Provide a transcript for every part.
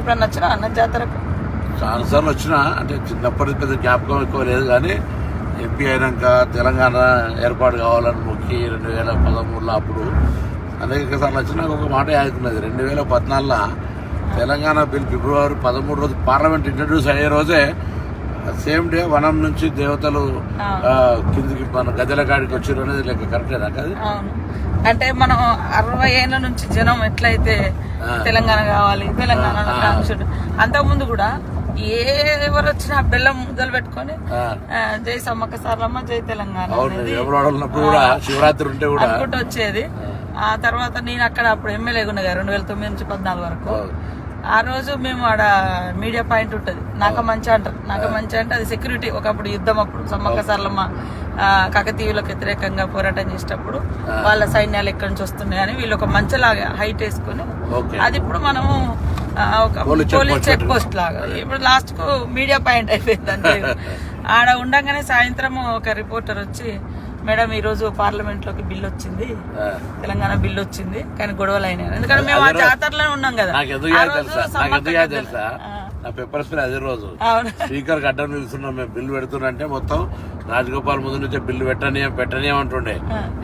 ఎప్పుడన్నా వచ్చినా అన్న జాతరకు? చాలాసార్లు వచ్చిన అంటే చిన్నప్పటి పెద్ద జ్ఞాపకం ఎక్కువ లేదు కానీ ఎంపీ అయినాక తెలంగాణ ఏర్పాటు కావాలని మొక్కి రెండు వేల పదమూడులో అప్పుడు అనేక సార్లు వచ్చినా ఒక మాట ఆగుతున్నది రెండు వేల పద్నాలుగులో తెలంగాణ బిల్ ఫిబ్రవరి పదమూడు రోజు పార్లమెంట్ ఇంట్రడ్యూస్ అయ్యే రోజే సేమ్ డే వనం నుంచి దేవతలు కిందికి మన గద్దెల కాడికి వచ్చారు అనేది లెక్క కరెక్టేనా కదా? అంటే మనం అరవై ఏళ్ళ నుంచి జనం ఎట్లయితే తెలంగాణ కావాలి తెలంగాణ అంతకుముందు కూడా ఏ ఎవరు వచ్చినా బెల్లం ముద్దలు పెట్టుకొని జై సమ్మక్క సారలమ్మ జై తెలంగాణ శివరాత్రి ఉంటే కూడా. అనుకుంటూ వచ్చేది. ఆ. తర్వాత నేను అక్కడ అప్పుడు ఎమ్మెల్యే ఉన్నగా రెండు వేల తొమ్మిది నుంచి పద్నాలుగు వరకు. ఆ రోజు మేము ఆడ మీడియా పాయింట్ ఉంటుంది. నాక మంచి అంటారు. నాక మంచి అంటే అది సెక్యూరిటీ. ఒకప్పుడు యుద్ధం అప్పుడు. సమ్మక్క సార్లమ్మ కాకతీయులకు వ్యతిరేకంగా పోరాటం చేసేటప్పుడు వాళ్ళ సైన్యాలు ఎక్కడి నుంచి వస్తున్నాయి అని వీళ్ళు ఒక మంచలాగా హైట్ వేసుకుని అది ఇప్పుడు మనము ఒక police check police post check post లాగా. ఇప్పుడు లాస్ట్కు మీడియా పాయింట్ అయిపోయింది అంటే ఆడ ఉండగానే సాయంత్రం ఒక రిపోర్టర్ వచ్చి మేడం ఈ రోజు పార్లమెంట్లోకి బిల్ వచ్చింది. తెలంగాణ బిల్ వచ్చింది. కానీ గొడవలు అయినాయి. ఎందుకంటే మేము ఆ జాతరలోనే ఉన్నాం కదా. తెలుసా? నా పెప్పర్ స్ప్రే అదే రోజు. స్పీకర్ అడ్డం నిలుస్తున్నాం మేము బిల్లు పెడుతున్నంటే మొత్తం రాజగోపాల్ ముందు నుంచే బిల్లు పెట్టని పెట్టని అంటుండే.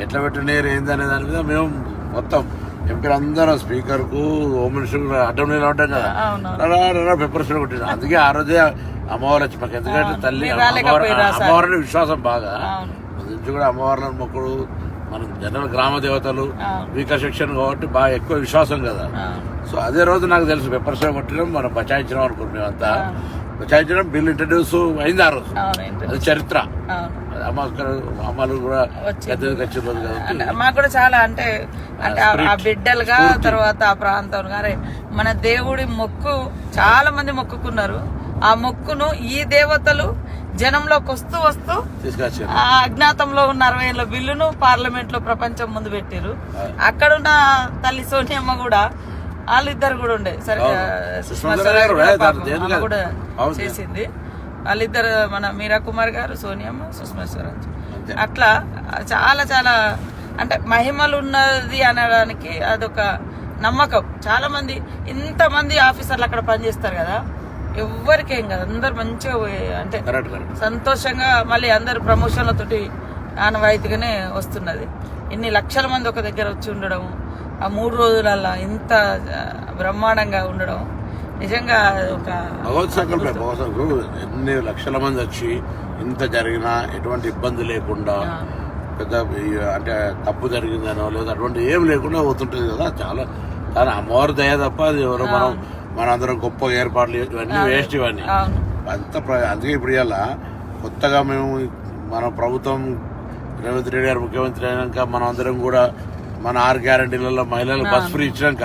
ఎట్లా పెట్టనీయరు ఏంది అనే దాని మీద మేము మొత్తం ఎంపీలు అందరూ స్పీకర్కు హోమ్ మినిస్టర్ అడ్డం నిలబడ్డాం ఉంటాం కదా పెప్పర్ స్ప్రే కొట్టింది అందుకే ఆ రోజే అమ్మవారు వచ్చి మాకు ఎందుకంటే తల్లి? అమ్మవారిని విశ్వాసం బాగా. నుంచి కూడా అమ్మవార్లను మొక్కుడు. మనం జనరల్ గ్రామ దేవతలు. వీకర్ సెక్షన్ కాబట్టి బాగా ఎక్కువ విశ్వాసం కదా. సో అదే రోజు నాకు తెలుసు పెప్పర్ స్ప్రే కొట్టడం మనం బచాయించడం అనుకున్నాం మేమంతా బచాయించడం బిల్ ఇంట్రడ్యూస్ అయింది ఆ రోజు? అది చరిత్ర. అమ్మలు కూడా మాకు కూడా చాలా అంటే అంటే ఆ- ఆ బిడ్డలుగా తర్వాత ఆ ప్రాంతం గారే మన దేవుడి మొక్కు చాలా మంది మొక్కుకున్నారు. ఆ మొక్కును ఈ దేవతలు జనంలోకి వస్తూ వస్తూ అజ్ఞాతంలో ఉన్న అరవై ఏళ్ళ బిల్లును పార్లమెంట్లో ప్రపంచం ముందు పెట్టారు అక్కడున్న తల్లి సోనియమ్మ కూడా వాళ్ళిద్దరు కూడా ఉండే. సరే అవును. సుష్మా సుష్మా స్వరాజ్ స్వరాజ్ కూడా. చేసింది. వాళ్ళిద్దరు మన మీరా కుమార్ గారు సోనియమ్మ సుష్మా స్వరాజ్. అట్లా చాలా చాలా అంటే మహిమలు ఉన్నది అనడానికి అదొక నమ్మకం. చాలా మంది ఇంతమంది ఆఫీసర్లు అక్కడ పనిచేస్తారు కదా. ఎవ్వరికేం కదా. అందరు మంచిగా అంటే సంతోషంగా మళ్ళీ అందరు ప్రమోషన్లతోటి ఆనవాయితీగానే వస్తున్నది. ఇన్ని లక్షల మంది ఒక దగ్గర వచ్చి ఉండడం ఆ మూడు రోజులల్లా ఇంత బ్రహ్మాండంగా ఉండడం నిజంగా ఒక ఎన్ని లక్షల మంది వచ్చి ఇంత జరిగినా ఎటువంటి ఇబ్బంది లేకుండా పెద్ద అంటే తప్పు జరిగిందనో లేదా అటువంటి ఏం లేకుండా పోతుంటది కదా. చాలా చాలా అమ్మవారి దయ తప్ప అది ఎవరో మనం మనందరం గొప్ప ఏర్పాట్లు ఇవన్నీ వేస్ట్ ఇవన్నీ. అంత ప్ర- అందుకే ఇప్పుడు ఇవాళ కొత్తగా మేము మన ప్రభుత్వం రేవంత్ రెడ్డి గారు ముఖ్యమంత్రి అయినాక మనం అందరం కూడా మన ఆరు గ్యారంటీలలో మహిళలకు బస్ ఫ్రీ ఇచ్చినాక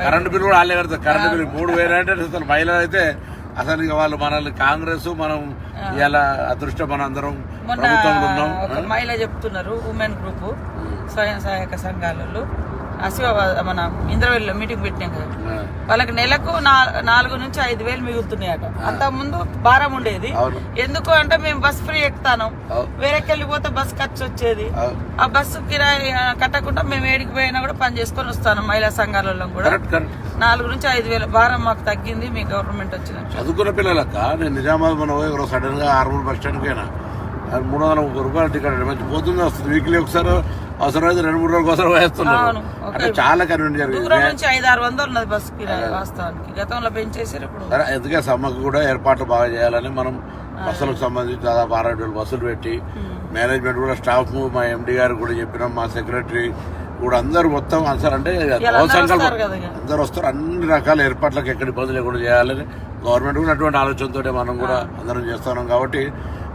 కరెంటు బిల్లు కూడా వాళ్ళే కడతారు కరెంటు బిల్లు మూడు వేలు అంటే అసలు మహిళలు అయితే అసలు ఇక వాళ్ళు మనల్ని కాంగ్రెస్ మనం ఇలా అదృష్టం మన అందరం ప్రభుత్వంలో ఉన్నాం. మహిళ చెప్తున్నారు ఉమెన్ గ్రూప్ స్వయం సహాయక సంఘాలలో అసివ మన ఇంద్రవెల్లిలో మీటింగ్ పెట్టినాం కదా. వాళ్ళకి నెలకు నాలుగు నుంచి ఐదు వేలు మిగులుతున్నాయట. అంత ముందు భారం ఉండేది. ఎందుకు అంటే మేము బస్ ఫ్రీ ఎక్కుతాను. వేరేకి వెళ్ళిపోతే బస్ ఖర్చు వచ్చేది. ఆ బస్సు కిరాయి కట్టకుండా మేము ఏడికి పోయినా కూడా పని చేసుకొని వస్తాను మహిళా సంఘాలలో కూడా. నాలుగు నుంచి ఐదు వేల. భారం మాకు తగ్గింది మీ గవర్నమెంట్ వచ్చిన చదువుకున్న పిల్లలక్క? నేను నిజామాబాద్ మన సడన్గా ఆర్మూర్ బస్ స్టాండ్ పోయినా. మూడు వందల ముప్పై రూపాయలు టికెట్ మంచి పోతుంది వస్తుంది. వీక్లీ ఒకసారి అవసరమైతే రెండు మూడు ఒకసారి వేస్తున్నారు అవును, ఓకే. అంటే చాలా కన్వీనియంట్ జరిగింది. ఆరు సరే ఎందుకే సమ్మకు కూడా ఏర్పాట్లు బాగా చేయాలని మనం బస్సులకు సంబంధించి దాదాపు అరవై వేలు బస్సులు పెట్టి మేనేజ్మెంట్ కూడా స్టాఫ్ మా ఎండి గారు కూడా చెప్పినాం మా సెక్రటరీ కూడా అందరూ మొత్తం అసలు అంటే అందరూ సంకల్పం. అందరూ వస్తారు. అన్ని రకాల ఏర్పాట్లకు ఎక్కడ ఇబ్బంది లేకుండా చేయాలని గవర్నమెంట్ కూడా అటువంటి ఆలోచనతో మనం కూడా అందరం చేస్తున్నాం కాబట్టి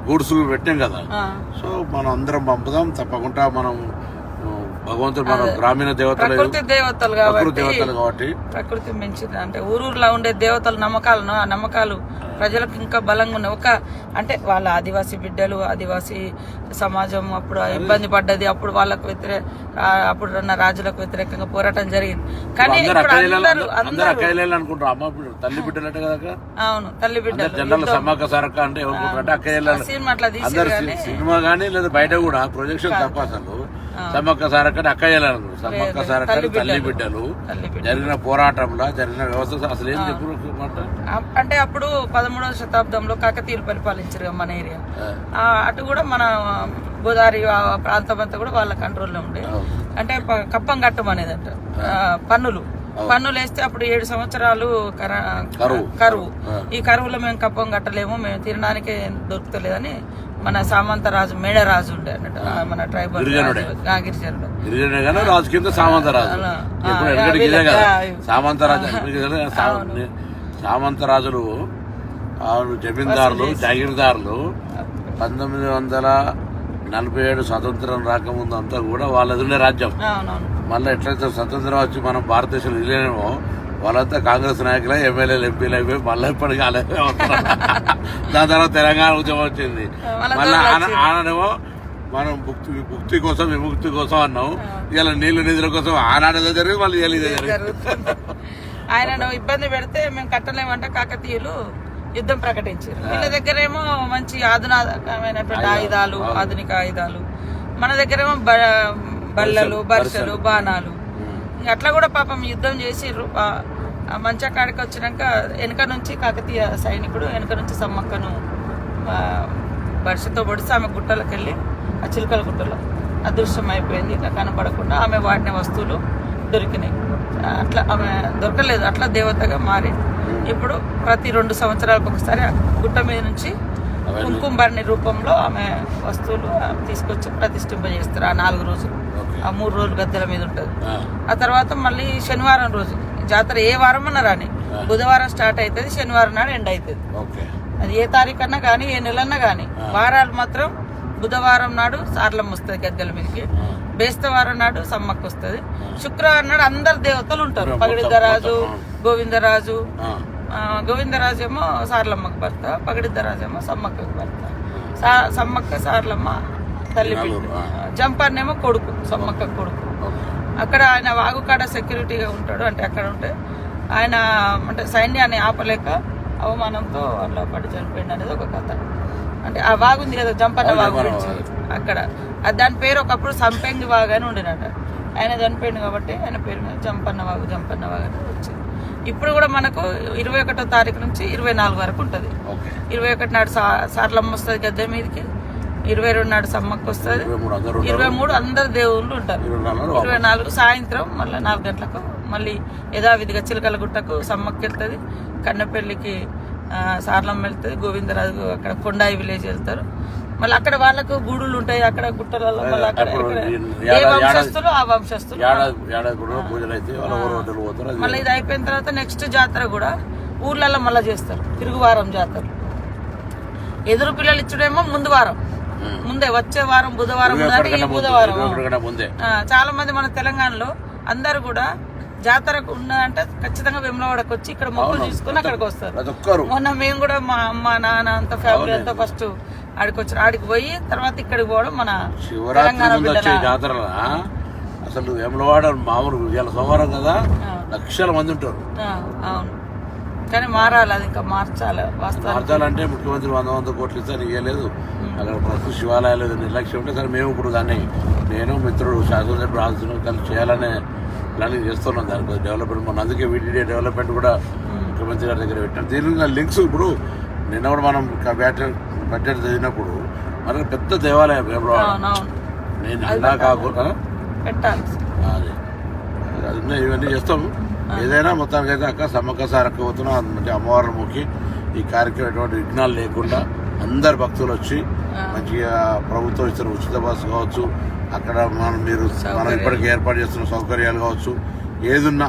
లో గూడ్స్ పెట్టాం కదా. సో మనం అందరం పంపుదాం తప్పకుండా మనం భగవంతుడు మన గ్రామీణ దేవతలు ప్రకృతి దేవతలు కాబట్టి. ప్రకృతి మించింది. అంటే ఊరూరులో ఉండే దేవతల నమ్మకాలను ఆ నమ్మకాలు ప్రజలకు ఇంకా బలంగా ఉన్నాయి. ఒక అంటే వాళ్ళ ఆదివాసీ బిడ్డలు ఆదివాసీ సమాజం అప్పుడు ఇబ్బంది పడ్డది అప్పుడు వాళ్ళకు వ్యతిరేక అప్పుడు ఉన్న రాజులకు వ్యతిరేకంగా పోరాటం జరిగింది. కానీ అందరు తల్లి అవును తల్లి బిడ్డలు. జనరల్ సమ్మక్క సారక్క అంటే ఎవరుకుంటారంటే అక్కయ్యలు ఆ సినిమా అట్లా సినిమా కానీ లేదా బయట కూడా ప్రొజెక్షన్ తప్ప అసలు. సమ్మక్క సారక్క అంటే అక్కయ్యలు అనుకుంటారు సమ్మక్క సారక్క తల్లి బిడ్డలు జరిగిన పోరాటంలో జరిగిన వ్యవస్థ అసలు ఏం అంటే అప్పుడు పదమూడవ శతాబ్దంలో కాకతీయులు పరిపాలించారు మన ఏరియా. ఆ, అటు కూడా మన గోదావరి ప్రాంతం అంతా కూడా వాళ్ళ కంట్రోల్లో ఉండే. అంటే కప్పం కట్టం అనేది అంట పన్నులు. పన్నులు వేస్తే అప్పుడు ఏడు సంవత్సరాలు కర- కరువు. కరువు. ఈ కరువులో మేము కప్పం కట్టలేము మేము తినడానికే దొరుకుతలేదని మన సామంతరాజు మేడరాజు ఉండే అన్నట్టు మన ట్రైబల్ గిరిజనుడే. రాజు. కింద. సామంతరాజు సామంతరాజు సామంతరాజులు జమీందారులు జాగీర్దారులు పంతొమ్మిది వందల నలభై ఏడు స్వతంత్రం రాకముందు అంతా కూడా వాళ్ళది రాజ్యం. మళ్ళీ ఎట్లయితే స్వతంత్రం వచ్చి మనం భారతదేశంలో విలీనమో వాళ్ళంతా కాంగ్రెస్ నాయకులే ఎమ్మెల్యేలు ఎంపీలు అయిపోయి మళ్ళీ ఇప్పటికీ అలాగే. దాని తర్వాత తెలంగాణ ఉద్యమం వచ్చింది. మళ్ళీ ఆనాడేమో మనం భుక్తి ముక్తి కోసం విముక్తి కోసం అన్నాం. ఇలా నీళ్ళు నిధుల కోసం ఆనాడేదో జరిగింది మళ్ళీ ఇవాళ ఇదే జరిగింది. ఆయనను ఇబ్బంది పెడితే మేము కట్టలేమంటే కాకతీయులు యుద్ధం ప్రకటించారు. వీళ్ళ దగ్గరేమో మంచి ఆధునికమైనటువంటి ఆయుధాలు. ఆధునిక ఆయుధాలు. మన దగ్గరేమో బ- బల్లలు బర్షలు బాణాలు. అట్లా కూడా పాపం యుద్ధం చేసిర్రు. మంచా కాడికి వచ్చినాక వెనక నుంచి కాకతీయ సైనికుడు వెనక నుంచి సమ్మక్కను వర్షతో పొడిస్తే పొడిచి ఆమె గుట్టలకు వెళ్ళి ఆ చిలుకల గుట్టలో అదృశ్యం అయిపోయింది. ఇట్లా కనపడకుండా ఆమె వాడిన వస్తువులు దొరికినాయి. అట్లా ఆమె దొరకలేదు. అట్లా దేవతగా మారి ఇప్పుడు ప్రతి రెండు సంవత్సరాలకు ఒకసారి ఆ గుట్ట మీద నుంచి కుంకుమ భరణి రూపంలో ఆమె వస్తువులు తీసుకొచ్చి ప్రతిష్ఠింపజేస్తారు ఆ నాలుగు రోజులు. ఆ మూడు రోజులు గద్దెల మీద ఉంటుంది. ఆ, తర్వాత మళ్ళీ శనివారం రోజు జాతర ఏ వారం అన్నా రాని బుధవారం స్టార్ట్ అవుతుంది శనివారం నాడు ఎండ్ అవుతుంది అది ఏ తారీఖు అన్నా కానీ ఏ నెలన్నా కానీ వారాలు మాత్రం బుధవారం నాడు సార్లమ్మ వస్తుంది గద్దెల మీదకి బేస్తవారం నాడు సమ్మక్క వస్తుంది. శుక్రవారం నాడు అందరు దేవతలు ఉంటారు. పగడిద్దరాజు గోవిందరాజు ఆ, ఆ, గోవిందరాజు ఏమో సార్లమ్మకు భర్త పగడిద్దరాజు ఏమో సమ్మక్కకు భర్త. సా- సమ్మక్క సార్లమ్మ తల్లి జంపర్నేమో కొడుకు సమ్మక్క కొడుకు. అక్కడ ఆయన వాగుకాడ సెక్యూరిటీగా ఉంటాడు అంటే అక్కడ ఉంటే ఆయన అంటే సైన్యాన్ని ఆపలేక అవమానంతో అట్లా పడి చనిపోయింది అనేది ఒక కథ. అంటే ఆ వాగు ఉంది కదా జంపన్న వాగు అక్కడ. దాని పేరు ఒకప్పుడు సంపెంగి వాగు అని ఉండినట. ఆయన చనిపోయింది కాబట్టి ఆయన పేరు మీద జంపన్న వాగు జంపన్న వాగు అని వచ్చింది. ఇప్పుడు కూడా మనకు ఇరవై ఒకటో తారీఖు నుంచి ఇరవై నాలుగు వరకు ఉంటుంది. ఇరవై ఒకటి నాడు సా సార్లమ్మ వస్తుంది గద్దె మీదకి ఇరవై రెండు నాడు సమ్మక్క వస్తుంది ఇరవై మూడు అందరూ దేవుళ్ళు ఉంటారు. ఇరవై నాలుగు సాయంత్రం మళ్ళీ నాలుగు గంటలకు మళ్ళీ యథావిధిగా చిలకల గుట్టకు సమ్మక్కి వెళ్తుంది కన్నెపల్లికి సార్లమ్మ వెళ్తుంది గోవిందరాజు అక్కడ కొండాయి విలేజ్ వెళ్తారు. మళ్ళీ అక్కడ వాళ్ళకు గూడులు ఉంటాయి అక్కడ గుట్టలలో మళ్ళీ అక్కడ ఏ వంశస్థులు ఆ వంశస్థులు. మళ్ళీ ఇది అయిపోయిన తర్వాత నెక్స్ట్ జాతర కూడా ఊర్లలో మళ్ళీ చేస్తారు తిరుగువారం జాతర. ఎదురు పిల్లలు ఇచ్చుడేమో ముందు వారం. ముందే వచ్చే వారం బుధవారం ఈ బుధవారం. చాలా మంది మన తెలంగాణలో అందరు కూడా జాతరకు ఉన్నదంటే ఖచ్చితంగా వెమ్లవాడకు వచ్చి ఇక్కడ మొక్కులు తీసుకుని అక్కడికి వస్తారు. మొన్న మేము కూడా మా అమ్మ నాన్న అంత ఫ్యామిలీ అంతా ఫస్ట్ ఆడికి వచ్చారు ఆడికి పోయి తర్వాత ఇక్కడికి పోవడం మన తెలంగాణ జాతర అసలు వేములవాడ మామూలు ఇవాళ సోమవారం కదా. లక్షల మంది ఉంటారు. అవును. కానీ మారాలి అది ఇంకా మార్చాలి మార్చాలంటే ముఖ్యమంత్రి వంద వంద కోట్లు ఇస్తాను ఇవ్వలేదు అక్కడ ప్రస్తుత శివాలయాలు నిర్లక్ష్యం ఉంటే సరే మేము ఇప్పుడు దాన్ని నేను మిత్రుడు శాసనసభ్యుడు రాజును కలిసి చేయాలనే ప్లానింగ్ చేస్తున్నాం దాని కోసం డెవలప్మెంట్. మొన్న అందుకే వీటీడీ డెవలప్మెంట్ కూడా ముఖ్యమంత్రి గారి దగ్గర పెట్టాం దీని లింక్స్ ఇప్పుడు నిన్న కూడా మనం బడ్జెట్ బడ్జెట్ చదివినప్పుడు మన పెద్ద దేవాలయం అవునవును నేను అలా కాకుండా పెట్టాలి. అది. ఇవన్నీ చేస్తాం. ఏదైనా మొత్తానికి అయితే అక్క సమ్మక్క సారక్క పోతున్నాం మంచి అమ్మవారిని మొక్కి ఈ కార్యక్రమం ఎటువంటి విఘ్నాలు లేకుండా అందరు భక్తులు వచ్చి మంచిగా ప్రభుత్వం ఇస్తున్న ఉచిత బస్సు కావచ్చు అక్కడ మనం మీరు మనం ఇప్పటికి ఏర్పాటు చేస్తున్న సౌకర్యాలు కావచ్చు ఏదున్నా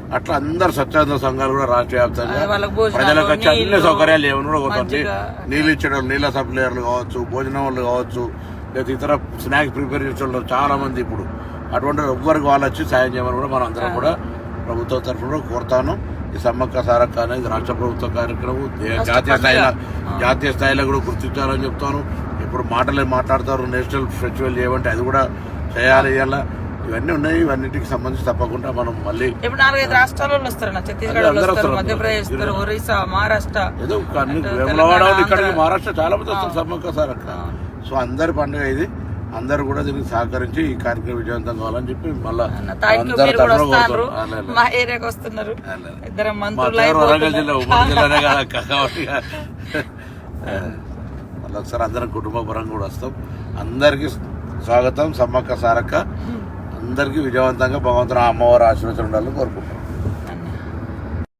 అట్లా అందరు స్వచ్ఛంద సంఘాలు కూడా రాష్ట్ర వ్యాప్తంగా ప్రజలకు వచ్చి అన్ని సౌకర్యాలు ఏమైనా కూడా మజ్జిగ. నీళ్ళు ఇచ్చడం నీళ్ళ సప్లైయర్లు కావచ్చు భోజనం వాళ్ళు కావచ్చు లేదా ఇతర స్నాక్స్ ప్రిపేర్ చేసే చాలా మంది ఇప్పుడు. అటువంటి ఎవ్వరికి వాళ్ళు వచ్చి సాయం చేయమని కూడా మనం అందరం కూడా ప్రభుత్వం తరఫున కోరుతాను. ఈ సమ్మక్క సారక్క అనేది రాష్ట్ర ప్రభుత్వ కార్యక్రమం. జాతీయ స్థాయిలో జాతీయ స్థాయిలో కూడా గుర్తించాలని చెప్తాను. ఇప్పుడు మాటలే మాట్లాడతారు. నేషనల్ ఫెస్టివల్ చేయమంటే అది కూడా చేయాలి ఇలా ఇవన్నీ ఉన్నాయి ఇవన్నిటికి సంబంధించి తప్పకుండా మనం మళ్ళీ ఇప్పుడు నాలుగైదు రాష్ట్రాల వాళ్ళు వస్తారు ఛత్తీస్గఢ్ వస్తారు. మధ్యప్రదేశ్ వస్తారు ఒరిస్సా మహారాష్ట్ర ఏదో వేములవాడ ఇక్కడికి. మహారాష్ట్ర చాలా మంది వస్తారు సమ్మక్క సారక్క సో అందరి పండుగ ఇది. అందరూ కూడా దీనికి సహకరించి ఈ కార్యక్రమం విజయవంతం కావాలని చెప్పి మళ్ళీ ఒకసారి అందరం కుటుంబ పరంగా కూడా వస్తాం. అందరికి స్వాగతం సమ్మక్క సారక్క. అందరికీ విజయవంతంగా భగవంతుని అమ్మవారి ఆశీర్వచనం ఉండాలని కోరుకుంటున్నాం.